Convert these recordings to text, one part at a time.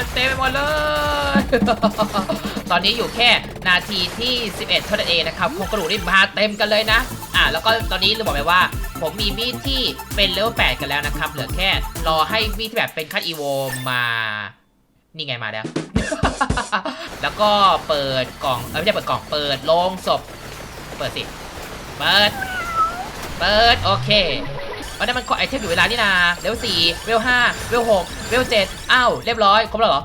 อนเต็มไปหมดเลย ตอนนี้อยู่แค่นาทีที่ 11 เท่านั้นเองนะครับโคงกระดูกนี่มาเต็มกันเลยนะ อ่าแล้วก็ตอนนี้เราบอกไปว่า ผมมีมีดที่เป็นเลเวล8กันแล้วนะครับ เหลือแค่รอให้มีดที่แบบเป็นคัดอีโวมา นี่ไงมาแล้ว แล้วก็เปิดกล่องเออไม่ใช่เปิดกล่องเปิดโลงศพ เปิดสิ เปิด เปิดโอเค วันนั้นมันกดไอเทมอยู่เวลานี่นาเวลสี่เวลห้าเวลหกเวลเจ็ดอ้าวเรียบร้อยครบแล้วเหรอ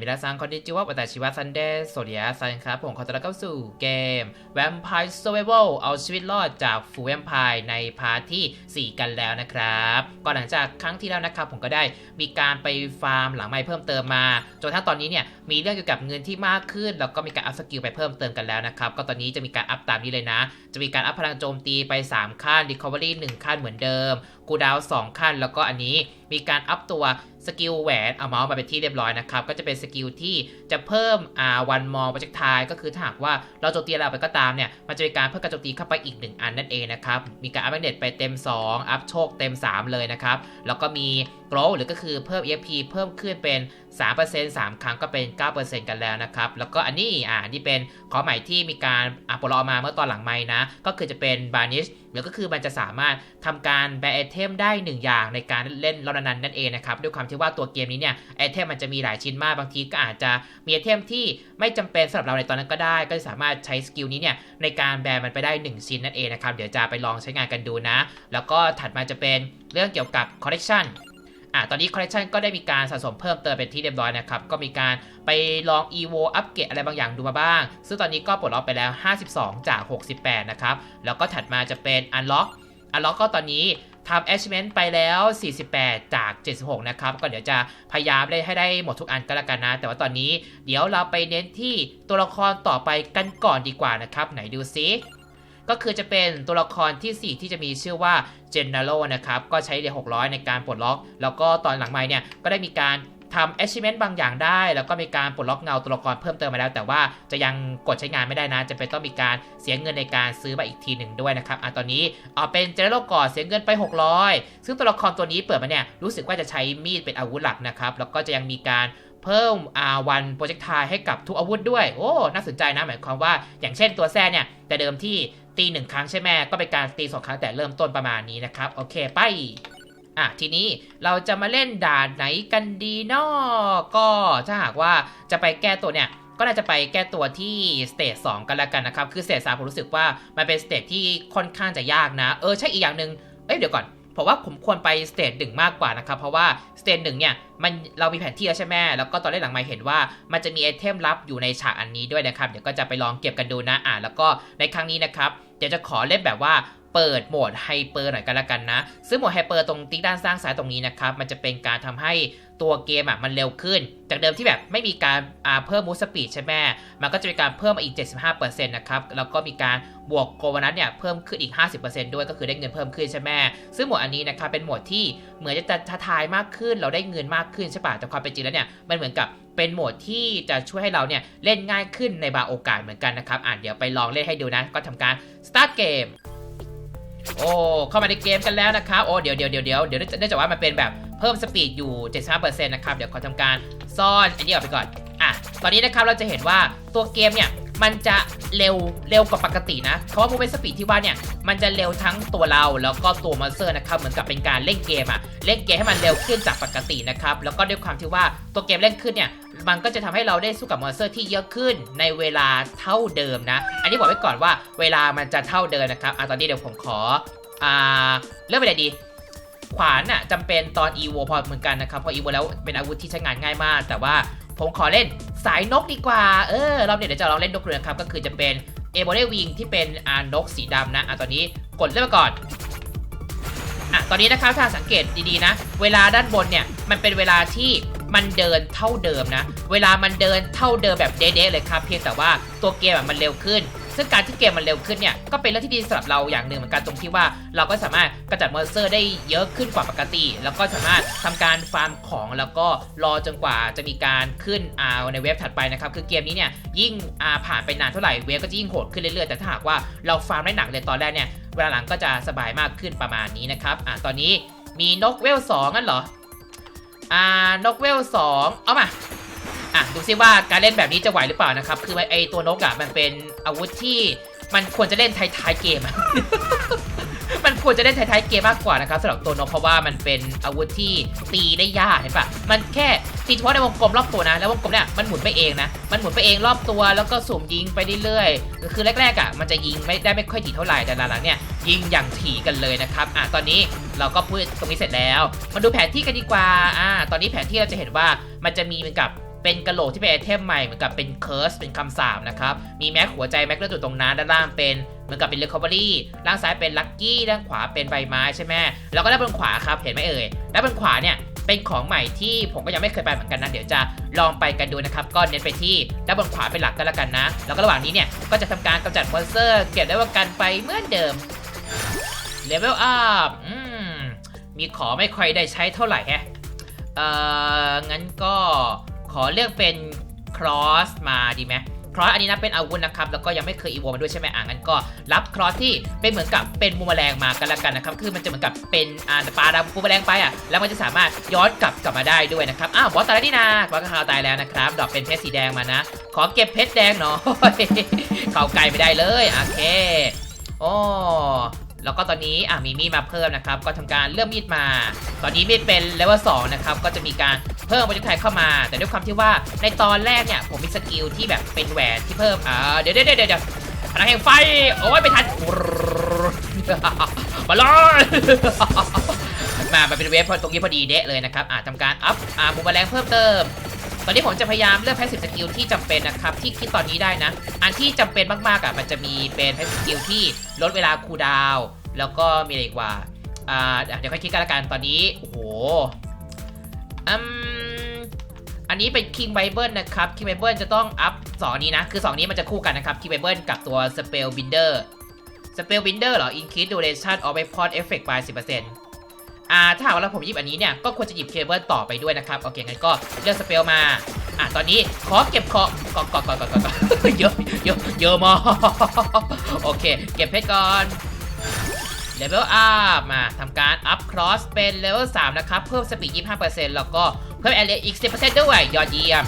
มิราซังคอนดิจิวะวัตชิวะซันเดย์สวัสดีครับซันครับผมขอต้อนรับเข้าสู่เกม Vampire Survival เอาชีวิตรอดจากฟูแวมไพร์ในพาร์ทที่ 4 กันแล้วนะครับก่อนหลังจากครั้งที่แล้วนะครับผมก็ได้มีการไปฟาร์มหลังไม้เพิ่มเติมมาจนทั้งตอนนี้เนี่ยมีเรื่องเกี่ยวกับเงินที่มากขึ้น แล้วก็มีการอัพสกิลไปเพิ่มเติมกันแล้วนะครับก็ตอนนี้จะมีการอัพตามนี้เลยนะ จะมีการอัพพลังโจมตีไป 3 ขั้น Recovery 1ขั้นเหมือนเดิมกูดาว2ขั้น แล้วก็อันนี้มีการอัพตัวสกิลแหวนเอาเมาส์มาเป็นที่เรียบร้อยนะครับ ก็จะเป็นสกิลที่จะเพิ่มอ่าวันมองประจักษ์ทายก็คือถ้าหากว่าเราโจมตีอะไรไปก็ตามเนี่ย มันจะมีการเพิ่มการโจมตีเข้าไปอีก 1 อันนั่นเองนะครับ มีการอัพแมกเนตไปเต็ม 2 อัพโชคเต็ม 3 เลยนะครับ แล้วก็มี โกลหรือก็คือเพิ่ม EFP เพิ่มขึ้นเป็น 3% 3 ครั้งก็เป็น 9%กันแล้วนะครับ แล้วก็อันนี้อ่านี่เป็นขอใหม่ที่มีการอะปลดอมาเมื่อตอนหลังไม่นะ ก็คือจะเป็น Banish หรือก็คือมันจะสามารถทำการแบไอเทมได้ 1 อย่างในการเล่นรอบนั้นนั่นเองนะครับ ด้วยความที่ว่าตัวเกมนี้เนี่ยไอเทมมันจะมีหลายชิ้นมากบางทีก็อาจจะมีไอเทมที่ไม่จำเป็นสำหรับเราในตอนนั้นก็ได้ ก็จะสามารถใช้สกิลนี้เนี่ยในการแบมันไปได้ 1 ชิ้นนั่นเองนะครับเดี๋ยวจะไปลองใช้งานกันดูนะ แล้วก็ถัดมาจะเป็นเรื่องเกี่ยวกับคอลเล t ชัน อะตอนนี้คอลเล t ชันก็ได้มีการสะสมเพิ่มเติมเป็นที่เรียบร้อยนะครับ ก็มีการไปลอง EVO อัปเกรดอะไรบางอย่างดูมาบ้าง ซึ่งตอนนี้ก็ปลดล็อกไปแล้ว 52 จาก 68 นะครับ แล้วก็ถัดมาจะเป็น Unlock Unlock ก็ตอนนี้ทำ achievement ไปแล้ว 48 จาก 76 นะครับ ก็เดี๋ยวจะพยายามเล่นให้ได้หมดทุกอันก็แล้วกันนะ แต่ว่าตอนนี้เดี๋ยวเราไปเน้นที่ตัวละครต่อไปกันก่อนดีกว่านะครับ ไหนดูซิ ก็คือจะเป็นตัวละครที่ 4 ที่จะมีชื่อว่า Gennaro นะครับ ก็ใช้เหรียญ600 ในการปลดล็อก แล้วก็ตอนหลังไม้เนี่ยก็ได้มีการทำ achievement บางอย่างได้ แล้วก็มีการปลดล็อกเงาตัวละครเพิ่มเติมมาแล้ว แต่ว่าจะยังกดใช้งานไม่ได้นะ จะเป็นต้องมีการเสียเงินในการซื้อมาอีกทีหนึ่งด้วยนะครับอะตอนนี้เอาเป็น Gennaro ก่อนเสียเงินไป 600 ซึ่งตัวละครตัวนี้เปิดมาเนี่ยรู้สึกว่าจะใช้มีดเป็นอาวุธหลักนะครับ แล้วก็จะยังมีการเพิ่มอาวันโปรเจกต์ทายให้กับทุกอาวุธด้วย โอ้ น่าสนใจนะ หมายความว่า อย่างเช่นตัวแซ่เนี่ย แต่เดิมที่ ตีหนึ่งครั้งใช่ไหมก็เป็นการตีสองครั้งแต่เริ่มต้นประมาณนี้นะครับ โอเคไปอะทีนี้เราจะมาเล่นด่านไหนกันดีนอก็ถ้าหากว่าจะไปแก้ตัวเนี่ยก็น่าจะไปแก้ตัวที่สเตจ2กันละกันนะครับ คือสเตจสามผมรู้สึกว่ามันเป็นสเตจที่ค่อนข้างจะยากนะ เออใช่อีกอย่างหนึ่งเอ้ยเดี๋ยวก่อน ผมว่าผมควรไปสเตจหนึ่งมากกว่านะครับ เพราะว่าสเตจหนึ่งเนี่ยมันเรามีแผนที่แล้วใช่ไหมแล้วก็ตอนเล่นหลังไม่เห็นว่ามันจะมีไอเทมลับอยู่ในฉากอันนี้ด้วยนะครับ เดี๋ยวก็จะไปลองเก็บกันดูนะอ่าแล้วก็ในครั้งนี้นะครับเดี๋ยวจะขอเล่นแบบว่า เปิดโหมดไฮเปอร์หน่อยกันละกันนะ ซึ่งโหมดไฮเปอร์ตรงติ๊กด้านซ้างซ้ายตรงนี้นะครับ มันจะเป็นการทำให้ตัวเกมอะมันเร็วขึ้น จากเดิมที่แบบไม่มีการเพิ่มมูสปีดใช่ไหมมันก็จะมีการเพิ่มมาอีก 75%นะครับ แล้วก็มีการบวกโกวานัสเนี่ยเพิ่มขึ้นอีก 50%ด้วยก็คือได้เงินเพิ่มขึ้นใช่ไหมซึ่งโหมดอันนี้นะครับเป็นโหมดที่เหมือนจะท้าทายมากขึ้น เราได้เงินมากขึ้นใช่ป่ะแต่ความเป็นจริงแล้วเนี่ยมันเหมือนกับเป็นโหมดที่จะช่วยให้เราเนี่ยเล่นง่ายขึ้นในบางโอกาสเหมือนกันนะครับอะเดี๋ยวไปลองเล่นให้ดูนะก็ทำการ start game โอ้เข้ามาในเกมกันแล้วนะครับโอ้เดี๋ยวเดี๋ยวเดี๋ยวเดี๋ยวเดี๋ยวเนื่องจากว่ามันเป็นแบบเพิ่มสปีดอยู่ 75%นะครับเดี๋ยวขอทำการซ่อนอันนี้ออกไปก่อนอะตอนนี้นะครับเราจะเห็นว่าตัวเกมเนี่ย มันจะเร็วเร็วกว่าปกตินะเพราะว่า movement speed ที่ว่าเนี่ยมันจะเร็วทั้งตัวเราแล้วก็ตัวมอนสเตอร์นะครับเหมือนกับเป็นการเล่นเกมอะเล่นเกมให้มันเร็วขึ้นจากปกตินะครับแล้วก็ด้วยความที่ว่าตัวเกมเล่นขึ้นเนี่ยมันก็จะทำให้เราได้สู้กับมอนสเตอร์ที่เยอะขึ้นในเวลาเท่าเดิมนะ อันนี้บอกไว้ก่อนว่าเวลามันจะเท่าเดิมนะครับอะตอนนี้เดี๋ยวผมขออ่าเริ่มไปไหนดีขวานน่ะจำเป็นตอน EVO พอเหมือนกันนะครับเพราะ EVO แล้วเป็นอาวุธที่ใช้งานง่ายมาก แต่ว่า ผมขอเล่นสายนกดีกว่า เออรอบนี้เดี๋ยวจะลองเล่นนกเรือนครับ ก็คือจะเป็นเอโบเดวิงที่เป็นอานกสีดำนะ อะตอนนี้กดเล่นมาก่อน อะตอนนี้นะครับถ้าสังเกตดีๆนะ เวลาด้านบนเนี่ย มันเป็นเวลาที่มันเดินเท่าเดิมนะ เวลามันเดินเท่าเดิมแบบเด๊ะๆเลยครับ เพียงแต่ว่าตัวเกมอะมันเร็วขึ้น ซึ่งการที่เกมมันเร็วขึ้นเนี่ยก็เป็นเรื่องที่ดีสำหรับเราอย่างหนึ่งเหมือนกันตรงที่ว่าเราก็สามารถกระจัดมอนสเตอร์ได้เยอะขึ้นกว่าปกติ แล้วก็สามารถทำการฟาร์มของแล้วก็รอจนกว่าจะมีการขึ้นอ่าในเว็บถัดไปนะครับคือเกมนี้เนี่ยยิ่งอ่าผ่านไปนานเท่าไหร่เว็บก็จะยิ่งโหดขึ้นเรื่อยๆแต่ถ้าหากว่าเราฟาร์มได้หนักเลยตอนแรกเนี่ยเวลาหลังก็จะสบายมากขึ้นประมาณนี้นะครับอ่าตอนนี้มีนกเวลสองงั้นเหรออ่านกเวลสองเอามา อะดูซิว่าการเล่นแบบนี้จะไหวหรือเปล่านะครับ คือไอตัวนกอะมันเป็นอาวุธที่มันควรจะเล่นท้ายๆเกม มันควรจะเล่นท้ายๆเกมมากกว่านะครับสำหรับตัวนกเพราะว่ามันเป็นอาวุธที่ตีได้ยากเห็นปะมันแค่ตีเฉพาะในวงกลมรอบตัวนะ แล้ววงกลมเนี่ยมันหมุนไปเองนะ มันหมุนไปเองรอบตัวแล้วก็สุ่มยิงไปเรื่อยๆ คือแรกๆอะมันจะยิงไม่ได้ไม่ค่อยถี่เท่าไหร่ แต่หลังๆเนี่ยยิงอย่างถี่กันเลยนะครับ อะตอนนี้เราก็พูดตรงนี้เสร็จแล้ว มาดูแผนที่กันดีกว่า อ่า ตอนนี้แผนที่เราจะเห็นว่ามันจะมีเหมือนกับ เป็นกระโหลกที่เป็นไอเทมใหม่เหมือนกับเป็นเคิร์สเป็นคำสาปนะครับ มีแม็กหัวใจแม็กเลือดอยู่ตรงนั้นด้านล่างเป็นเหมือนกับเป็นเรคอเวอรี่ล่างซ้ายเป็นลัคกี้ด้านขวาเป็นใบไม้ใช่ไหมแล้วก็ด้านบนขวาครับเห็นไหมเอ่ยด้านบนขวาเนี่ยเป็นของใหม่ที่ผมก็ยังไม่เคยไปเหมือนกันนะ เดี๋ยวจะลองไปกันดูนะครับก็เน้นไปที่ด้านบนขวาเป็นหลักกันแล้วกันนะ แล้วก็ระหว่างนี้เนี่ยก็จะทำการกำจัดมอนสเตอร์ เก็บได้ว่ากันไปเหมือนเดิมเลเวลอัพมีขอไม่ค่อยได้ใช้เท่าไหร่แฮะเอ่องั้นก็ ขอเลือกเป็น cross มาดีไหม cross อันนี้นะเป็นอาวุธนะครับ แล้วก็ยังไม่เคยอีโวมาด้วยใช่ไหมอะงั้นก็รับ cross ที่เป็นเหมือนกับเป็นมูมแมลงมากันละกันนะครับคือมันจะเหมือนกับเป็นอ่าปลาดำมูมแมลงไปอะแล้วมันจะสามารถย้อนกลับกลับมาได้ด้วยนะครับอ้าวบอสตายแล้วนี่นะบอสกระคาวตายแล้วนะครับดอกเป็นเพชรสีแดงมานะ ขอเก็บเพชรแดงหน่อย เข้าไกลไม่ได้เลยโอเคโอ้ แล้วก็ตอนนี้อะมีมีดมาเพิ่มนะครับ ก็ทำการเลือกมีดมา ตอนนี้มีดเป็นเลเวล2นะครับ ก็จะมีการเพิ่มโปรเจกต์ไทยเข้ามา แต่ด้วยความที่ว่าในตอนแรกเนี่ยผมมีสกิลที่แบบเป็นแหวนที่เพิ่ม อ่า เดี๋ยวเดี๋ยวเดี๋ยวเดี๋ยวพลังแห่งไฟ โอ้ยไม่ทันมาเลยมามาเป็นเวฟพอตรงนี้พอดีเดะเลยนะครับ อ่าทำการอัพ อ่าบูมแมลงเพิ่มเติม ตอนนี้ผมจะพยายามเลือกแพสซีฟสกิลที่จำเป็นนะครับ ที่คิดตอนนี้ได้นะ อันที่จำเป็นมากๆอะมันจะมีเป็นแพสซีฟสกิลที่ลดเวลาคูลดาวน์แล้วก็มีอะไรอีกว่าอ่าเดี๋ยวค่อยคิดกันละกันตอนนี้โอ้โหอืมอันนี้เป็น King Bible นะครับ King Bible จะต้องอัพสองนี้นะ คือ 2 นี้มันจะคู่กันนะครับ King Bible กับตัว Spell Binder Spell Binder เหรอ Increase duration of weapon effect by 10% อ่าถ้าหากว่าเราผมหยิบอันนี้เนี่ยก็ควรจะหยิบ King Bible ต่อไปด้วยนะครับโอเคงั้นก็เลือก Spell มาอะตอนนี้ขอเก็บของก่อนก่อนก่อนก่อนก่อนก่อนเยอะเยอะเยอะมากโอเค เก็บเพชรก่อนเลเวลอัพมาทำการอัพครอสเป็นเลเวล3นะครับ เพิ่มสปีด 25%แล้วก็เพิ่มแอเรียอีก 10%ด้วย ยอดเยี่ยม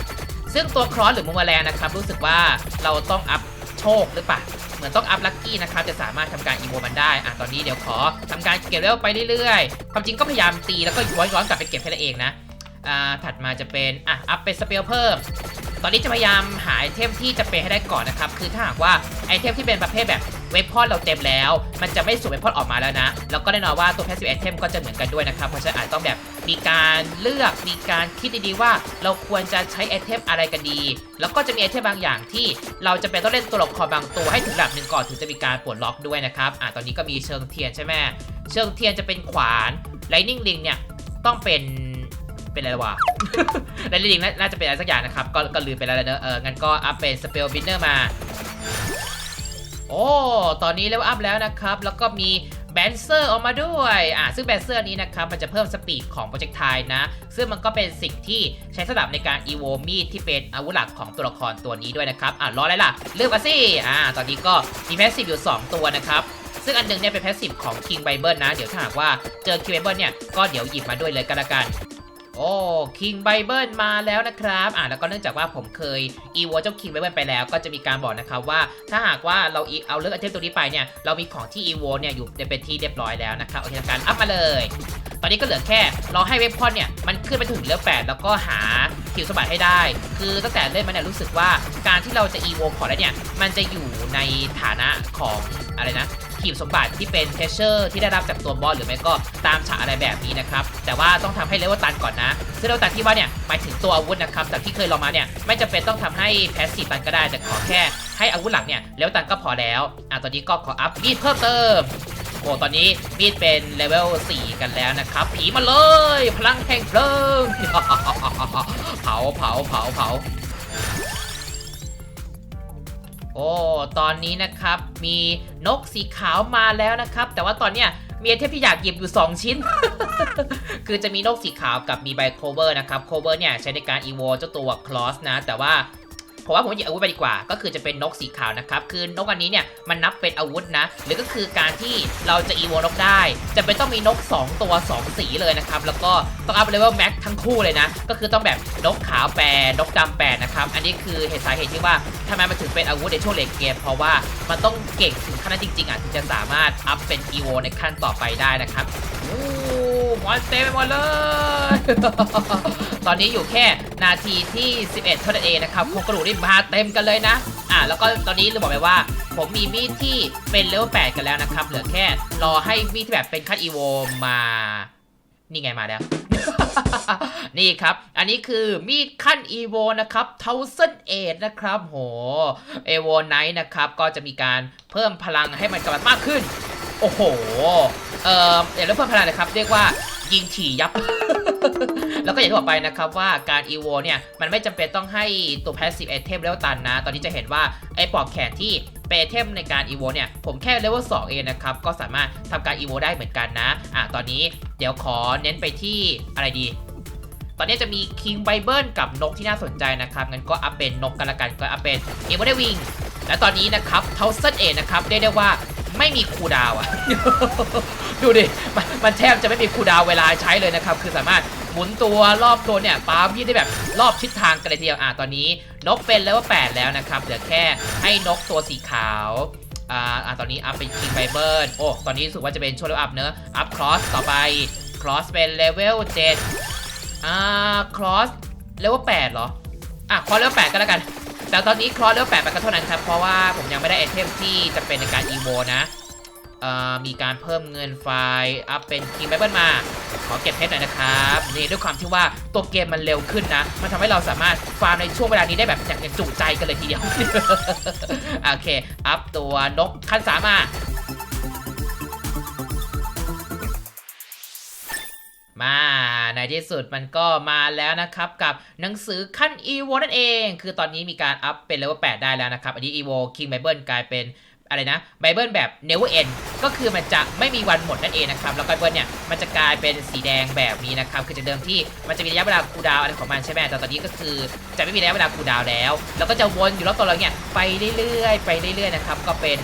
ซึ่งตัวครอสหรือมูมแมลงนะครับ รู้สึกว่าเราต้องอัพโชคหรือเปล่า เหมือนต้องอัพลัคกี้นะครับจะสามารถทำการอีโวมันได้อะตอนนี้เดี๋ยวขอทำการเก็บเลเวลไปเรื่อยๆ ความจริงก็พยายามตีแล้วก็ย้อนย้อนกลับไปเก็บแค่นั้นเองนะ อ่าถัดมาจะเป็นอะอัพเป็นสเปลเพิ่ม ตอนนี้จะพยายามหาไอเทมที่จะเป็นให้ได้ก่อนนะครับ คือถ้าหากว่าไอเทมที่เป็นประเภทแบบเวพอนเราเต็มแล้ว มันจะไม่สูงเวพอนออกมาแล้วนะ แล้วก็แน่นอนว่าตัวแพสซีฟไอเทมก็จะเหมือนกันด้วยนะครับ เพราะฉะนั้นอาจต้องแบบมีการเลือก มีการคิดดีๆว่าเราควรจะใช้ไอเทมอะไรกันดี แล้วก็จะมีไอเทมบางอย่างที่เราจะเป็นต้องเล่นตัวละครบางตัวให้ถึงระดับหนึ่งก่อนถึงจะมีการปลดล็อกด้วยนะครับ อะตอนนี้ก็มีเชิงเทียนใช่ไหมเชิงเทียนจะเป็นขวาน Lightning Ring เนี่ยต้องเป็น เป็นอะไรวะแลนลิงน่าจะเป็นอะไรสักอย่างนะครับ ก็ก็ลืมไปแล้วเนอะเอองั้นก็อัพเป็นสเปลบินเนอร์มา โอ้ ตอนนี้เลเวลอัพแล้วนะครับ แล้วก็มีแบนเซอร์ออกมาด้วยอ่าซึ่งแบนเซอร์นี้นะครับมันจะเพิ่มสปีดของโปรเจกต์ไทนะ ซึ่งมันก็เป็นสิ่งที่ใช้สำหรับในการอีโวมีดที่เป็นอาวุธหลักของตัวละครตัวนี้ด้วยนะครับ อ่ารออะไรล่ะ เลือกมาสิอ่าตอนนี้ก็มีแพสซีฟอยู่ 2 ตัวนะครับ ซึ่งอันหนึงเนี่ยเป็นแพสซีฟของ King Bible นะ เดี๋ยวถ้าหากว่าเจอ King Bible เนี่ยก็เดี๋ยวหยิบมาด้วยเลยกันละกัน โอ้ King Bible มาแล้วนะครับอ่าแล้วก็เนื่องจากว่าผมเคยอีโวเจ้า King Bible ไปแล้ว ก็จะมีการบอกนะครับว่าถ้าหากว่าเราอีเอาเลือกไอเทมตัวนี้ไปเนี่ยเรามีของที่อีโวเนี่ยอยู่เป็นที่เรียบร้อยแล้วนะครับโอเคทำการอัพมาเลย ตอนนี้ก็เหลือแค่รอให้เว็บพอนเนี่ยมันขึ้นไปถึงเลเวล8แล้วก็หาคิวสมบัติให้ได้ คือตั้งแต่เล่นมาเนี่ยรู้สึกว่าการที่เราจะอีโวขอแล้วเนี่ยมันจะอยู่ในฐานะของอะไรนะ ขีบสมบัติที่เป็นเทเชอร์ที่ได้รับจากตัวบอสหรือไม่ก็ตามฉากอะไรแบบนี้นะครับ แต่ว่าต้องทำให้เลเวลตันก่อนนะ ซึ่งเลเวลตันที่ว่าเนี่ยหมายถึงตัวอาวุธนะครับจากที่เคยลองมาเนี่ยไม่จำเป็นต้องทำให้แพสซีฟตันก็ได้แต่ขอแค่ให้อาวุธหลักเนี่ยเลเวลตันก็พอแล้วอะตอนนี้ก็ขออัพมีดเพิ่มเติมโอ้ตอนนี้มีดเป็นเลเวล4กันแล้วนะครับผีมาเลย พลังแห่งเพลิงเผาเผาเผาเผา โอ้ตอนนี้นะครับมีนกสีขาวมาแล้วนะครับ แต่ว่าตอนเนี้ยมีไอเทมที่อยากหยิบอยู่ 2 ชิ้น คือจะมีนกสีขาวกับมีใบโคเวอร์นะครับโคเวอร์เนี่ยใช้ในการอีโวเจ้าตัวคลอสนะ แต่ว่า ผมว่าผมหยิบอาวุธไปดีกว่า ก็คือจะเป็นนกสีขาวนะครับ คือนกอันนี้เนี่ยมันนับเป็นอาวุธนะ หรือก็คือการที่เราจะอีโวนกได้ จะเป็นต้องมีนก 2 ตัว 2 สีเลยนะครับ แล้วก็ต้องอัพเลเวลแม็กทั้งคู่เลยนะ ก็คือต้องแบบนกขาวแปรนกดำแปรนะครับ อันนี้คือเหตุสาเหตุที่ว่าทำไมมันถึงเป็นอาวุธในช่วงเลนเกม เพราะว่ามันต้องเก่งถึงขั้นนั้นจริงๆอะถึงจะสามารถอัพเป็นอีโวในขั้นต่อไปได้นะครับอู้ มอนเต็มไปหมดเลย ตอนนี้อยู่แค่นาทีที่ 11 เท่านั้นเองนะครับโครงกระดูกนี่มาเต็มกันเลยนะ อะแล้วก็ตอนนี้ลืมบอกไปว่า ผมมีมีดที่เป็นเลเวล8กันแล้วนะครับ เหลือแค่รอให้มีดที่แบบเป็นขั้นอีโวมา นี่ไงมาแล้ว นี่ครับ อันนี้คือมีดขั้นอีโวนะครับเทาเซนเอนะครับ โหเอโวไนท์นะครับ ก็จะมีการเพิ่มพลังให้มันกำลังมากขึ้น โอ้โห เอ่อเดี๋ยวเพิ่มพลังนะครับ เรียกว่ายิงถี่ยับ แล้วก็อย่างที่บอกไปนะครับว่าการอีโวเนี่ย มันไม่จำเป็นต้องให้ตัวแพสซีฟไอเทมเลเวลตันนะ ตอนนี้จะเห็นว่า ไอ้ปอกแขนที่เป็นไอเทมในการอีโวเนี่ย ผมแค่เลเวลสองเองนะครับ ก็สามารถทำการอีโวได้เหมือนกันนะ อะตอนนี้เดี๋ยวขอเน้นไปที่อะไรดี ตอนนี้จะมี King Bible กับนกที่น่าสนใจนะครับงั้นก็อัพเป็นนกกันละกันก็อัพเป็น e v o ได้วิงและตอนนี้นะครับเทาเซนเอนะครับเรียกได้ว่าไม่มีคูดาวอะดูดิมันมันแทบจะไม่มีคูดาวเวลาใช้เลยนะครับ คือสามารถหมุนตัวรอบตัวเนี่ยปาพี่ได้แบบรอบทิศทางกันเลยทีเดียวอะตอนนี้นกเป็นเลเวล8แล้วนะครับเหลือแค่ให้นกตัวสีขาวอ่าอะตอนนี้อัพเป็น King Bible โอ้ตอนนี้รู้สึกว่าจะเป็นช่วงเลเวลอัพเนอะอัพครอสต่อไปครอสเป็นเลเวล7 อ่าครอสเลเวล8เหรอ อะครอสเลเวล8ก็แล้วกัน แต่ตอนนี้ครอสเลเวล8ไปก็เท่านั้นครับ เพราะว่าผมยังไม่ได้ไอเทมที่จะเป็นในการอีโวนะอ่อมีการเพิ่มเงินไฟล์อัพเป็น King Bible มา ขอเก็บเพชรหน่อยนะครับ นี่ด้วยความที่ว่าตัวเกมมันเร็วขึ้นนะ มันทำให้เราสามารถฟาร์มในช่วงเวลานี้ได้แบบอย่างจุใจกันเลยทีเดียว โอเค อัพตัวนกขั้นสามมา มาในที่สุดมันก็มาแล้วนะครับ กับหนังสือขั้น EVO นั่นเอง คือตอนนี้มีการอัพเป็นเลเวล8ได้แล้วนะครับ อันนี้ EVO King Bible กลายเป็น อะไรนะ Bible แบบ Never End ก็คือมันจะไม่มีวันหมดนั่นเองนะครับ แล้ว Bible เนี่ยมันจะกลายเป็นสีแดงแบบนี้นะครับ คือจากเดิมที่มันจะมีระยะเวลาคูลดาวน์อะไรของมันใช่ไหมแต่ตอนนี้ก็คือจะไม่มีระยะเวลาคูลดาวน์แล้ว แล้วก็จะวนอยู่รอบตัวเราเนี่ยไปเรื่อยๆ ไปเรื่อยๆนะครับ ก็เป็น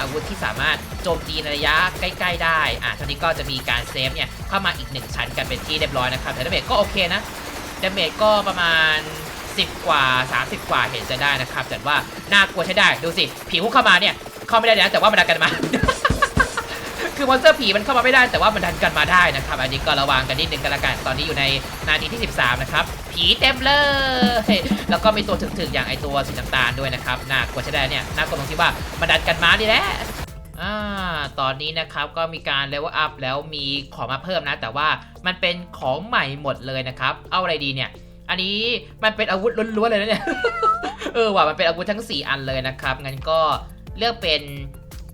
อาวุธที่สามารถโจมตีในระยะใกล้ ๆ ได้อ่าทีนี้ก็จะมีการเซฟเนี่ยเข้ามาอีกหนึ่งชั้นกันเป็นที่เรียบร้อยนะครับแต่ดาเมจก็โอเคนะดาเมจก็ประมาณ10 กว่า 30 กว่าเห็นจะได้นะครับแต่ว่าน่ากลัวใช้ได้ดูสิ ผีพุ่งเข้ามาเนี่ย เข้าไม่ได้นะแต่ว่ามันดันกันมา คือมอนสเตอร์ผีมันเข้ามาไม่ได้แต่ว่ามันดันกันมาได้นะครับ อันนี้ก็ระวังกันนิดนึงกันละกันตอนนี้อยู่ในนาทีที่ 13 นะครับ ผีเต็มเลย แล้วก็มีตัวถึกๆอย่างไอตัวสีน้ำตาลด้วยนะครับน่ากลัวใช้ได้เนี่ยน่ากลัวตรงที่ว่ามันดันกันมานี่แหละอ่าตอนนี้นะครับก็มีการเลเวลอัพแล้วมีของมาเพิ่มนะ แต่ว่ามันเป็นของใหม่หมดเลยนะครับ เอาอะไรดีเนี่ย อันนี้มันเป็นอาวุธล้วนๆเลยนะเนี่ย เออว่ะมันเป็นอาวุธทั้ง 4 อันเลยนะครับ งั้นก็ เลือกเป็น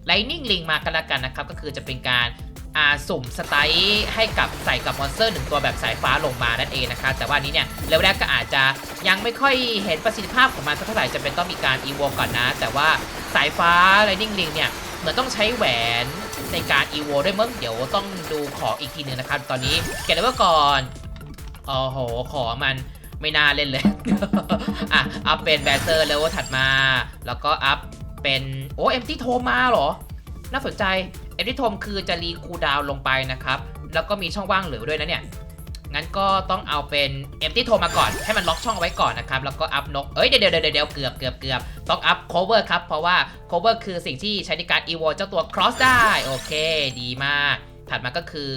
Lightning Ring มากันละกันนะครับ ก็คือจะเป็นการอาสุ่มสไตล์ให้กับใส่กับมอนสเตอร์หนึ่งตัวแบบสายฟ้าลงมานั่นเองนะครับแต่ว่านี้เนี่ยเลเวลแรกก็อาจจะยังไม่ค่อยเห็นประสิทธิภาพของมันสักเท่าไหร่จะเป็นต้องมีการอีโวก่อนนะ แต่ว่าสายฟ้า Lightning Ring เนี่ยเหมือนต้องใช้แหวนในการอีโวด้วยมั้งเดี๋ยวต้องดูของอีกทีหนึ่งนะครับ ตอนนี้เก็บเลเวลก่อนโอ้โหขอมันไม่น่าเล่นเลยอะอัพเป็นแบเซอร์เลเวลถัดมา แล้วก็อัพ เป็นโอ้เอ็มที่โทรมาเหรอ น่าสนใจเอ็มที่โทมคือจะรีคูดาวลงไปนะครับ แล้วก็มีช่องว่างเหลือด้วยนะเนี่ย งั้นก็ต้องเอาเป็นเอ็มที่โทรมาก่อนให้มันล็อกช่องเอาไว้ก่อนนะครับ แล้วก็อัพนก เอ้ยเดี๋ยวเดี๋ยวเดี๋ยวเกือบเกือบเกือบต้องอัพ cover ครับ เพราะว่า cover คือสิ่งที่ใช้ในการ evo เจ้าตัว cross ได้ โอเค ดีมาก ถัดมาก็คือ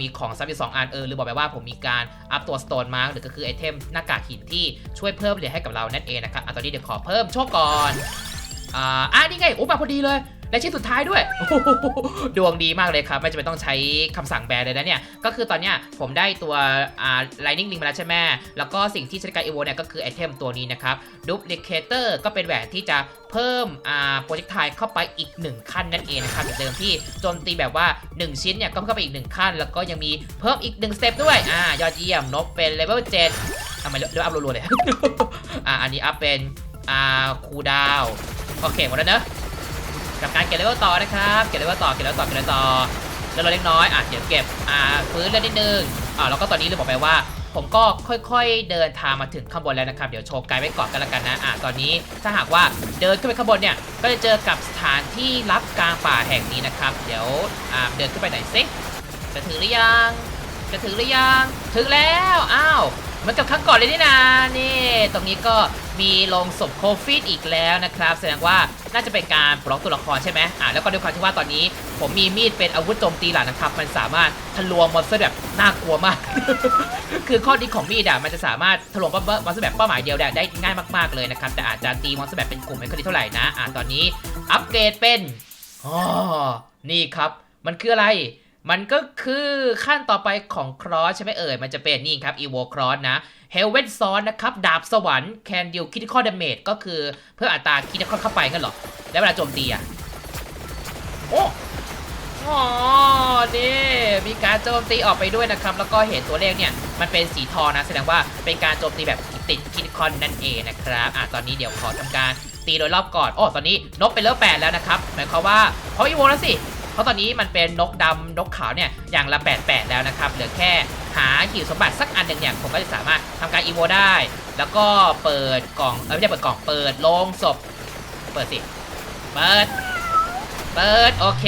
มีของซับอีกสองอันเออหรือบอกไปว่าผมมีการอัพตัว stone mark หรือก็คือไอเทมหน้ากากหินที่ช่วยเพิ่มเหรียญให้กับเรานั่นเองนะครับอะตอนนี้เดี๋ยวขอเพิ่มโชคก่อน อ่าอะนี่ไงโอ้มาพอดีเลยและชิ้นสุดท้ายด้วย ดวงดีมากเลยครับ ไม่จำเป็นต้องใช้คำสั่งแบนเลยนะเนี่ย ก็คือตอนเนี้ยผมได้ตัวอ่า Lightning Ring มาแล้วใช่ไหมแล้วก็สิ่งที่ใช้การ Evo เนี่ยก็คือไอเทมตัวนี้นะครับ Duplicator ก็เป็นแหวนที่จะเพิ่มอ่าโปรเจกต์ไทเข้าไปอีก 1 ขั้นนั่นเองนะครับจากเดิมที่โจมตีแบบว่า 1 ชิ้นเนี่ยก็เพิ่มเข้าไปอีก 1 ขั้น แล้วก็ยังมีเพิ่มอีก1สเต็ปด้วยอ่ายอดเยี่ยมนกเป็นเลเวล7ทำไมเลือกอัพรัวๆเลยอ่าอันนี้อัพเป็นอ่าคูดาว โอเคหมดแล้วเนอะกับการเก็บเลเวลต่อนะครับเก็บเลเวลต่อเก็บเลเวลต่อเก็บเลเวลต่อแล้วเราเล็กน้อยอะเดี๋ยวเก็บอ่าฟื้นเลือดนิดนึงอ่าแล้วก็ตอนนี้ลืมบอกไปว่า ผมก็ค่อยๆเดินทางมาถึงข้างบนแล้วนะครับเดี๋ยวโชว์ไกด์ไว้ก่อนกันละกันนะอ่าตอนนี้ถ้าหากว่าเดินขึ้นไปข้างบนเนี่ยก็จะเจอกับสถานที่รับกลางป่าแห่งนี้นะครับ เดี๋ยวอ่าเดินขึ้นไปไหนอยสิจะถึงหรือยังจะถึงหรือยังถึงแล้วอ้าว มือนกับครั้งก่อนเลยนี่นานี่ ตรงนี้ก็มีลงศพโคฟิดอีกแล้วนะครับ แสดงว่าน่าจะเป็นการปลอกตัวละครใช่ไหมอ่าแล้วก็ด้วยความที่ว่าตอนนี้ ผมมีมีดเป็นอาวุธโจมตีหลักนะครับ มันสามารถทะลวงมอนสเตอร์แบบน่ากลัวมาก คือข้อดีของมีดอะมันจะสามารถทะลวงมอนสเตอร์แบบเป้าหมายเดียวได้ได้ง่ายมากๆเลยนะครับแต่อาจจะตีมอนสเตอร์แบบเป็นกลุ่มไม่ค่อยดีเท่าไหร่นะอ่าตอนนี้อัปเกรดเป็นอ๋อนี่ครับ มันคืออะไร มันก็คือขั้นต่อไปของครอสใช่ไหมเอ่ย มันจะเป็นนี่ครับ Evo Cross นะ Helvet Sword นะครับ ดาบสวรรค์ Can deal critical damage ก็คือเพื่ออัตราคิดเข้าไปกันหรอ แล้วเวลาโจมตีอะ โอ้อ๋อนี่มีการโจมตีออกไปด้วยนะครับ แล้วก็เห็นตัวเลขเนี่ย มันเป็นสีทองนะ แสดงว่าเป็นการโจมตีแบบติดคิดคอนนั่นเองนะครับอะตอนนี้เดี๋ยวขอทำการตีโดยรอบก่อน โอ้ ตอนนี้นกเป็นเลเวลแปดแล้วนะครับ หมายความว่าเพราอีโวแล้วสิ เพราะตอนนี้มันเป็นนกดำนกขาวเนี่ยอย่างละ8 8 แล้วนะครับเหลือแค่หาหีบสมบัติสักอันหนึ่งเนี่ยผมก็จะสามารถทำการอีโวได้ แล้วก็เปิดกล่องเออไม่ใช่เปิดกล่องเปิดโลงศพ เปิดสิ เปิด เปิด โอเค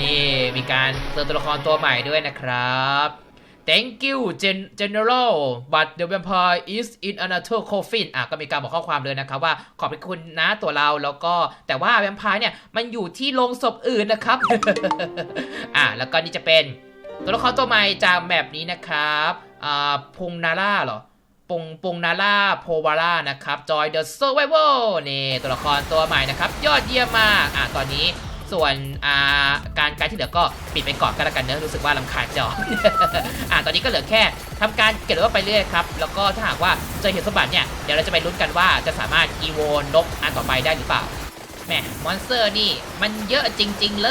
นี่มีการเติมตัวละครตัวใหม่ด้วยนะครับ Thank you Gen General but the vampire is in another coffin อะก็มีการบอกข้อความเลยนะครับว่าขอบคุณนะตัวเราแล้วก็แต่ว่าแวมไพร์เนี่ยมันอยู่ที่โรงศพอื่นนะครับ อะแล้วก็นี่จะเป็นตัวละครตัวใหม่จากแมปนี้นะครับอ่าพุงนาร่าเหรอปุงปุงนาร่าโพวาร่านะครับ Joy the Survival นี่ตัวละครตัวใหม่นะครับ ยอดเยี่ยมมากอะตอนนี้ ส่วนการการที่เหลือก็ปิดไปก่อนก็แล้วกันเนอะรู้สึกว่าลำคาญจออะตอนนี้ก็เหลือแค่ทำการเก็บไว้ไปเรื่อยครับ แล้วก็ถ้าหากว่าเจอเห็นสมบัติเนี่ยเดี๋ยวเราจะไปลุ้นกันว่าจะสามารถอีโวนกอันต่อไปได้หรือเปล่าแหมมอนสเตอร์นี่มันเยอะจริง ๆ เล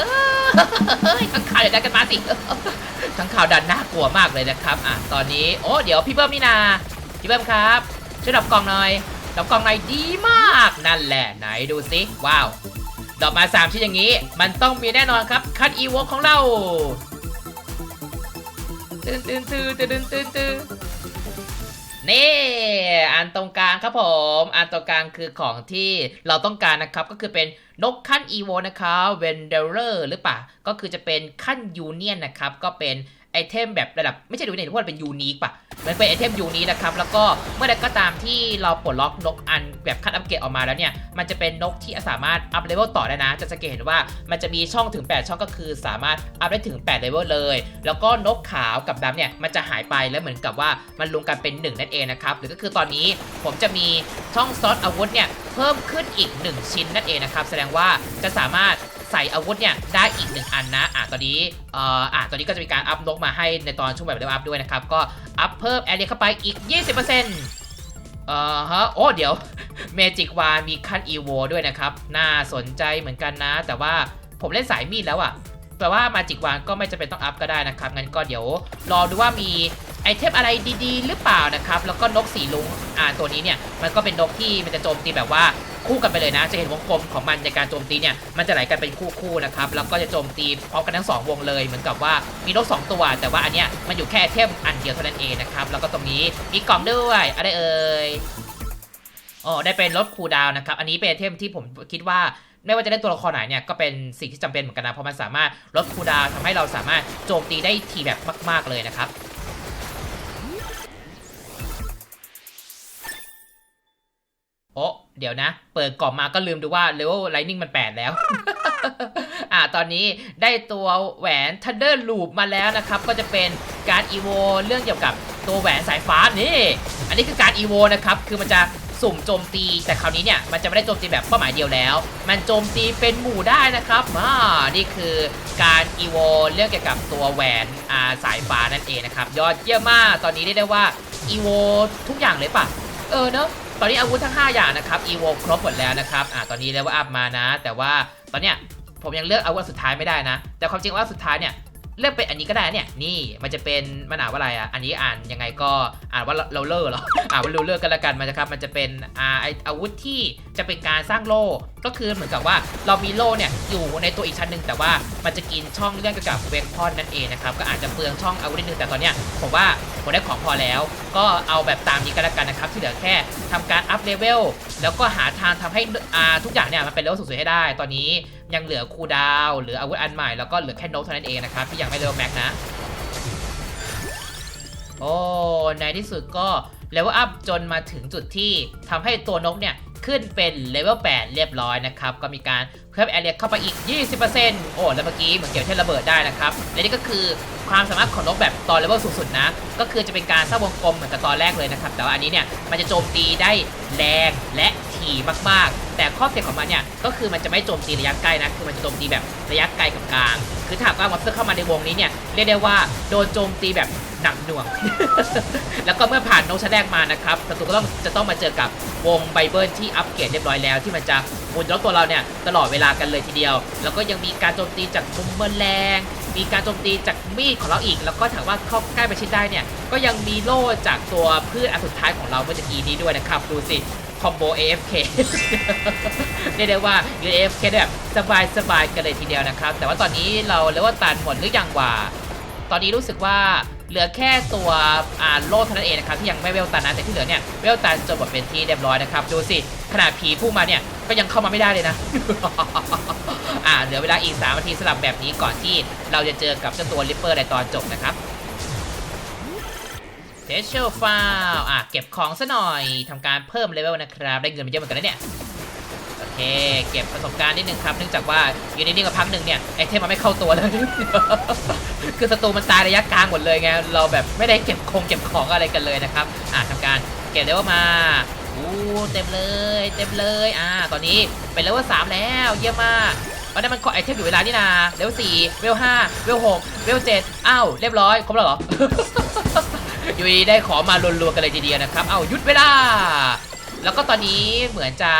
ยข้งข่าวเดี๋ยวดันกันมาสิข้งข่าวดันน่ากลัวมากเลยนะครับอะตอนนี้โอ้เดี๋ยวพี่เบิ้มนี่นาพี่เบิ้มครับช่วยดับกล่องหน่อยดับกล่องหน่อยดีมากนั่นแหละไหนดูสิว้าว ดอกมาสามชิ้นอย่างนี้ มันต้องมีแน่นอนครับคัดอีวอของเราตื่นตื่นตื่นตื่นตื่นตื่นนี่อันตรงกลางครับผม อันตรงกลางคือของที่เราต้องการนะครับ ก็คือเป็นนกขั้นอีโวนะครับเวนเดอร์หรือเปล่า ก็คือจะเป็นขั้นยูเนียนนะครับ ก็เป็น ไอเทมแบบระดับไม่ใช่ดูเนี่ยเพราะว่าเป็นยูนิคป่ะมันเป็นไอเทมยูนี้นะครับแล้วก็เมื่อใดก็ตามที่เราปลดล็อกนกอันแบบคัดอัปเกรดออกมาแล้วเนี่ยมันจะเป็นนกที่สามารถอัพเลเวลต่อได้นะ จะสังเกตเห็นว่ามันจะมีช่องถึง 8 ช่องก็คือสามารถอัพได้ถึง8เลเวลเลย แล้วก็นกขาวกับดำเนี่ยมันจะหายไปแล้วเหมือนกับว่ามันรวมกันเป็น 1 นั่นเองนะครับหรือก็คือตอนนี้ผมจะมีช่องซอสอาวุธเนี่ยเพิ่มขึ้นอีก 1 ชิ้นนั่นเองนะครับแสดงว่าจะสามารถ ใส่อาวุธเนี่ยได้อีกหนึ่งอันนะอะตอนนี้เอ่ออะตอนนี้ก็จะมีการอัพนกมาให้ในตอนช่วงแบบเลเวลอัพด้วยนะครับ ก็อัพเพิ่มแอเรียเข้าไปอีก 20%เอ่อฮะโอ้เดี๋ยวเมจิกวามีขั้นอีโวด้วยนะครับ น่าสนใจเหมือนกันนะ แต่ว่าผมเล่นสายมีดแล้วอะแปลว่ามาจิกวานก็ไม่จำเป็นต้องอัพก็ได้นะครับงั้นก็เดี๋ยวรอดูว่ามี ไอเทมอะไรดีๆ หรือเปล่านะครับ แล้วก็นกสีลุงอ่าตัวนี้เนี่ยมันก็เป็นนกที่มันจะโจมตีแบบว่าคู่กันไปเลยนะ จะเห็นวงกลมของมันในการโจมตีเนี่ยมันจะไหลกันเป็นคู่ๆนะครับแล้วก็จะโจมตีพร้อมกันทั้งสองวงเลย เหมือนกับว่ามีนกสองตัว แต่ว่าอันเนี้ยมันอยู่แค่เทมอันเดียวเท่านั้นเองนะครับแล้วก็ตรงนี้มีกล่องด้วยอะไรเอ่ยอ๋อได้เป็นลดคูดาวนะครับอันนี้เป็นเทมที่ผมคิดว่าไม่ว่าจะได้ตัวละครไหนเนี่ยก็เป็นสิ่งที่จำเป็นเหมือนกันนะเพราะมันสามารถลดคูดาวน์ทำให้เราสามารถโจมตีได้ทีแบบมาก ๆเลยนะครับ โอ้เดี๋ยวนะ เปิดกล่องมาก็ลืมดูว่าเลเวลไลนิ่งมัน 8 แล้ว อ่า ตอนนี้ได้ตัวแหวน Thunder Loop มาแล้วนะครับ ก็จะเป็นการอีโวเรื่องเกี่ยวกับตัวแหวนสายฟ้านี่ อันนี้คือการอีโวนะครับ คือมันจะสุ่มโจมตี แต่คราวนี้เนี่ย มันจะไม่ได้โจมตีแบบเป้าหมายเดียวแล้ว มันโจมตีเป็นหมู่ได้นะครับอ่านี่คือการอีโวเรื่องเกี่ยวกับตัวแหวนอ่าสายฟ้านั่นเองนะครับ ยอดเยี่ยมมาก ตอนนี้เรียกได้ว่าอีโวทุกอย่างเลยป่ะเออเนอะ ตอนนี้อาวุธทั้ง 5 อย่างนะครับอีโวครบหมดแล้วนะครับอ่าตอนนี้เลเวลอัพมานะ แต่ว่าตอนเนี้ยผมยังเลือกอาวุธสุดท้ายไม่ได้นะ แต่ความจริงว่าสุดท้ายเนี่ยเลือกเป็นอันนี้ก็ได้เนี่ยนี่มันจะเป็นมันอ่านว่าอะไรอะอันนี้อ่านยังไงก็อ่านว่าเราเลอร์หรออ่านว่าเราเลอร์กันละกันมันจะครับมันจะเป็นอ่าไออาวุธที่จะเป็นการสร้างโล่ก็คือเหมือนกับว่าเรามีโล่เนี่ยอยู่ในตัวอีกชั้นหนึ่งแต่ว่ามันจะกินช่องเรื่องเกี่ยวกับเวกพอนนั่นเองนะครับก็อาจจะเปลืองช่องอาวุธนิดนึงแต่ตอนเนี้ยผมว่าผมได้ของพอแล้ว ก็เอาแบบตามนี้ก็แล้วกันนะครับที่เหลือแค่ทำการอัพเลเวลแล้วก็หาทางทำให้อาทุกอย่างเนี่ยมันเป็นเลเวลสูงๆให้ได้ ตอนนี้ยังเหลือคูดาวเหลืออาวุธอันใหม่แล้วก็เหลือแค่โนตเท่านั้นเองนะครับที่ยังไม่เลเวลแม็กนะโอ้ในที่สุดก็เลเวลอัพจนมาถึงจุดที่ทำให้ตัวนกเนี่ย ขึ้นเป็นเลเวล8เรียบร้อยนะครับ ก็มีการเพิ่มแอเรียเข้าไปอีก 20%โอ้แล้วเมื่อกี้เหมือนเกี่ยวเทระเบิดได้นะครับและนี่ก็คือความสามารถของนกแบบตอนเลเวลสูงสุดนะ ก็คือจะเป็นการสร้างวงกลมเหมือนกับตอนแรกเลยนะครับ แต่ว่าอันนี้เนี่ยมันจะโจมตีได้แรงและถี่มากๆ แต่ข้อเสียของมันเนี่ยก็คือมันจะไม่โจมตีระยะใกล้นะ คือมันจะโจมตีแบบระยะไกลกับกลาง คือถ้ากว่ามอนสเตอร์เข้ามาในวงนี้เนี่ยเรียกได้ว่าโดนโจมตีแบบ หนักหน่วง แล้วก็เมื่อผ่านโนชั้นแรกมานะครับศัตรูก็ต้องจะต้องมาเจอกับวงไบเบิลที่อัปเกรดเรียบร้อยแล้ว ที่มันจะหมุนล็อกตัวเราเนี่ยตลอดเวลากันเลยทีเดียว แล้วก็ยังมีการโจมตีจากมุมแมลง มีการโจมตีจากมีดของเราอีก แล้วก็ถามว่าเข้าใกล้ไปชิดได้เนี่ย ก็ยังมีโล่จากตัวพืชอันสุดท้ายของเราเมื่อกี้นี้ด้วยนะครับ ดูสิคอมโบ AFK เรียกได้ว่ายืน AFK แบบสบายสบายๆกันเลยทีเดียวนะครับ แต่ว่าตอนนี้เราเรียกว่าตันหมดหรือยังว่า ตอนนี้รู้สึกว่า เหลือแค่ตัวอ่าโล่เท่านั้นเองนะครับที่ยังไม่เวลตันนะแต่ที่เหลือเนี่ยเวลตันจนหมดเป็นที่เรียบร้อยนะครับดูสิขนาดผีพุ่งมาเนี่ยก็ยังเข้ามาไม่ได้เลยนะอ่าเหลือเวลาอีก3นาทีสลับแบบนี้ก่อนที่เราจะเจอกับเจ้าตัวลิปเปอร์ในตอนจบนะครับเทเชลฟาวอะเก็บของซะหน่อยทำการเพิ่มเลเวลนะครับ ได้เงินมาเยอะเหมือนกันนะเนี่ย เค เก็บประสบการณ์นิดนึงครับ เนื่องจากว่าอยู่นิ่งๆกับพักหนึ่งเนี่ยไอเทมมันไม่เข้าตัวเลย คือศัตรูมันตายระยะกลางหมดเลยไง เราแบบไม่ได้เก็บคงเก็บของอะไรกันเลยนะครับ อะทำการเก็บเลเวลมาอู้เต็มเลย เต็มเลย อ่า ตอนนี้เป็นเลเวลสามแล้ว เยี่ยมมากวันนั้นมันขอไอเทมอยู่เวลานี่นาเลเวลสี่เลเวลห้าเลเวลหกเลเวลเจ็ดอ้าวเรียบร้อยครบแล้วเหรออยู่ดีได้ขอมารัวๆกันเลยทีเดียวนะครับ เอ้าหยุดเวลา แล้วก็ตอนนี้เหมือนจะ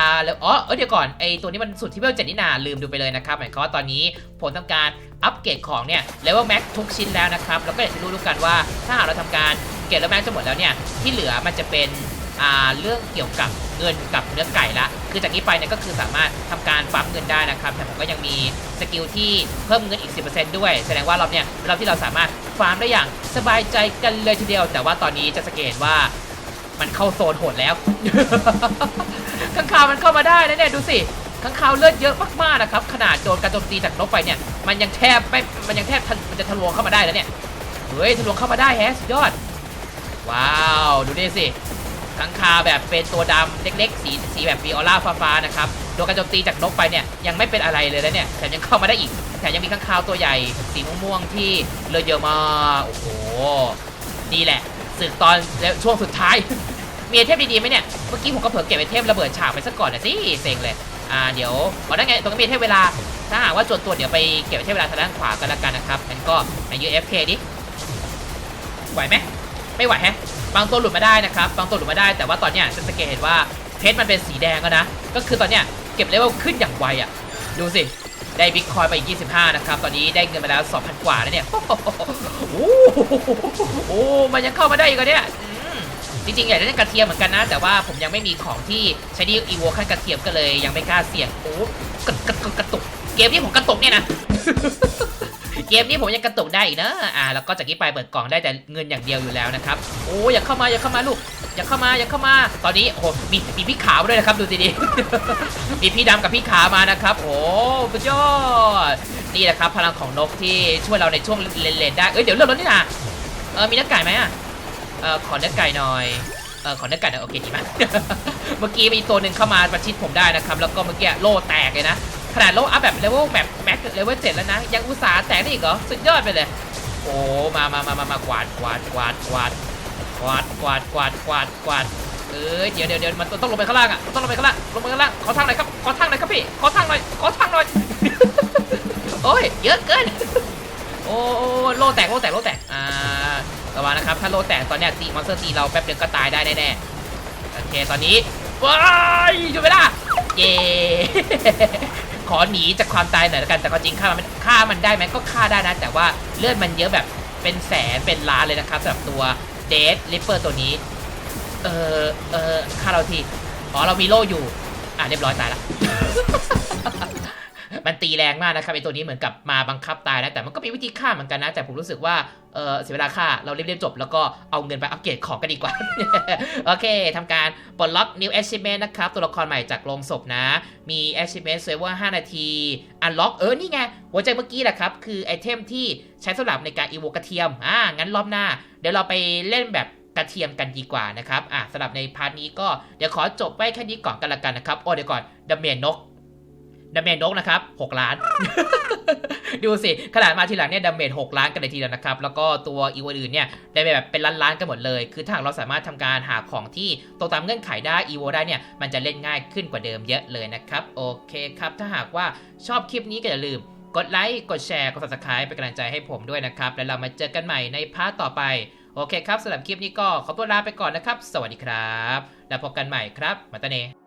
อ๋อเออเดี๋ยวก่อนไอตัวนี้มันสุดที่เวลเจ็ดนี่นาลืมดูไปเลยนะครับหมายความว่าตอนนี้ผมทำการอัปเกรดของเนี่ยเลเวลแม็กทุกชิ้นแล้วนะครับแล้วก็อย่างที่รู้ๆกันว่าถ้าหากเราทำการเกรดเลเวลแม็กจะหมดแล้วเนี่ยที่เหลือมันจะเป็นอ่าเรื่องเกี่ยวกับเงินกับเนื้อไก่ละ คือจากนี้ไปเนี่ยก็คือสามารถทำการฟัมเงินได้นะครับ แต่ผมก็ยังมีสกิลที่เพิ่มเงินอีก 10%ด้วย แสดงว่าเราเนี่ยเราที่เราสามารถฟาร์มได้อย่างสบายใจกันเลยทีเดียว แต่ว่าตอนนี้จะสังเกตว่า มันเข้าโซนโหดแล้วข้างคาวมันเข้ามาได้นะเนี่ยดูสิข้างคาวเลือดเยอะมากๆนะครับขนาดโดนการโจมตีจากนกไปเนี่ยมันยังแทบไม่มันยังแทบมันจะทะลวงเข้ามาได้แล้วเนี่ยเฮ้ยทะลวงเข้ามาได้แฮสุดยอด ว้าวดูนี่สิข้างคาวแบบเป็นตัวดำเล็กๆ สีสีแบบมีออร่าฟ้าๆนะครับโดนการโจมตีจากนกไปเนี่ยยังไม่เป็นอะไรเลยนะเนี่ยแถมยังเข้ามาได้อีกแถมยังมีข้างคาวตัวใหญ่สีม่วงๆที่เลือดเยอะมากโอ้โหนี่แหละ ศึกตอนแล้วช่วงสุดท้าย มีไอเทมดีๆไหมเนี่ย เมื่อกี้ผมก็เผลอเก็บไอเทมระเบิดฉากไปซะก่อนนะสิเซ็งเลย อ่าเดี๋ยวบอกได้ไงตรงนี้มีไอเทมเวลา ถ้าหากว่าจดตัวเดี๋ยวไปเก็บไอเทมเวลาทางด้านขวากันละกันนะครับงั้นก็มา UFK ดิ ไหวไหมไม่ไหวแฮะ บางตัวหลุดมาได้นะครับ บางตัวหลุดมาได้ แต่ว่าตอนเนี้ยจะสังเกตเห็นว่าเพชรมันเป็นสีแดงแล้วนะ ก็คือตอนเนี้ยเก็บเลเวลขึ้นอย่างไวอะ ดูสิ ได้บิตคอยไปอีก 25 นะครับ ตอนนี้ได้เงินมาแล้ว 2,000 กว่าแล้วเนี่ย โอ้โหโอ้มันยังเข้ามาได้อีกเหรอเนี่ยจริงๆอยากจะเล่นกระเทียมเหมือนกันนะ แต่ว่าผมยังไม่มีของที่ใช้ดีอีโวขั้นกระเทียมก็เลยยังไม่กล้าเสี่ยง โอ้กระกระกระกระตุก เกมนี้ผมกระตุกเนี่ยนะ เกมนี้ผมยังกระตุกได้อีกนะอ่าแล้วก็จากนี้ไปเปิดกล่องได้แต่เงินอย่างเดียวอยู่แล้วนะครับโอ้อย่าเข้ามาอย่าเข้ามาลูกอย่าเข้ามาอย่าเข้ามาตอนนี้โอ้โหมีมีพี่ขาวด้วยนะครับดูสิดีมีพี่ดำกับพี่ขาวมานะครับโอ้สุดยอดนี่แหละครับพลังของนกที่ช่วยเราในช่วงเลนๆได้เอ้ยเดี๋ยวเลือกรถนี่นะเออมีเนื้อไก่ไหมอะเออขอเนื้อไก่หน่อยเออขอเนื้อไก่หน่อยโอเคดีมากเมื่อกี้มีตัวหนึ่งเข้ามาประชิดผมได้นะครับแล้วก็เมื่อกี้โล่แตกเลยนะ ขนาดโล่อัพแบบเลเวลแบบแม็กเลเวลเจ็ดแล้วนะ ยังอุตส่าห์แตกได้อีกเหรอ สุดยอดไปเลย โอ้มามามามามากวาดกวาดกวาดกวาดกวาดกวาดกวาดกวาดกวาดเอ้ยเดี๋ยวเดี๋ยวเดี๋ยวมันต้องลงไปข้างล่างอะต้องลงไปข้างล่างลงไปข้างล่างขอทางหน่อยครับขอทางหน่อยครับพี่ขอทางหน่อยขอทางหน่อยโอ้ยเยอะเกินโอ้โลแตกโลแตกโลแตกอ่าระวังนะครับถ้าโลแตกตอนเนี้ยตีมอนสเตอร์ตีเราแป๊บเดียวก็ตายได้แน่ๆโอเคตอนนี้ว้ายหยุดเวลาเย้ ขอหนีจากความตายหน่อยละกันแต่ก็จริงฆ่ามันฆ่ามันได้ไหมก็ฆ่าได้นะ แต่ว่าเลือดมันเยอะแบบเป็นแสนเป็นล้านเลยนะครับสำหรับตัวเดดลิปเปอร์ตัวนี้ เออเออฆ่าเราทีอ๋อเรามีโล่อยู่ อะเรียบร้อยตายละ มันตีแรงมากนะครับไอตัวนี้เหมือนกับมาบังคับตายนะแต่มันก็มีวิธีฆ่าเหมือนกันนะ แต่ผมรู้สึกว่าเออเสียเวลาฆ่าเราเรียบๆจบ แล้วก็เอาเงินไปอัปเกรดของกันดีกว่า โอเคทำการปลดล็อก new achievement นะครับ ตัวละครใหม่จากโรงศพนะ มี achievement server 5 นาที unlock เออ นี่ไง หัวใจเมื่อกี้แหละครับ คือไอเทมที่ใช้สำหรับในการ evo กระเทียม อ่า งั้นรอบหน้า เดี๋ยวเราไปเล่นแบบกระเทียมกันดีกว่านะครับ อะสำหรับในพาร์ทนี้ก็เดี๋ยวขอจบไว้แค่นี้ก่อนกันละกันนะครับ โอ้เดี๋ยวก่อนดาเมจนก ดาเมจนกนะครับ6ล้าน ดูสิขนาดมาทีหลังเนี่ยดาเมจ6ล้านกันเลยทีเดียวนะครับ แล้วก็ตัวอีวอื่นเนี่ยได้แบบเป็นล้านๆกันหมดเลย คือถ้าเราสามารถทำการหาของที่ตรงตามเงื่อนไขได้อีโวได้เนี่ย มันจะเล่นง่ายขึ้นกว่าเดิมเยอะเลยนะครับ โอเคครับ ถ้าหากว่าชอบคลิปนี้ก็อย่าลืม กดไลค์กดแชร์กด subscribe เป็นกำลังใจให้ผมด้วยนะครับ แล้วเรามาเจอกันใหม่ในพาร์ทต่อไปโอเคครับสำหรับคลิปนี้ก็ขอตัวลาไปก่อนนะครับ สวัสดีครับ แล้วพบกันใหม่ครับมาตาเน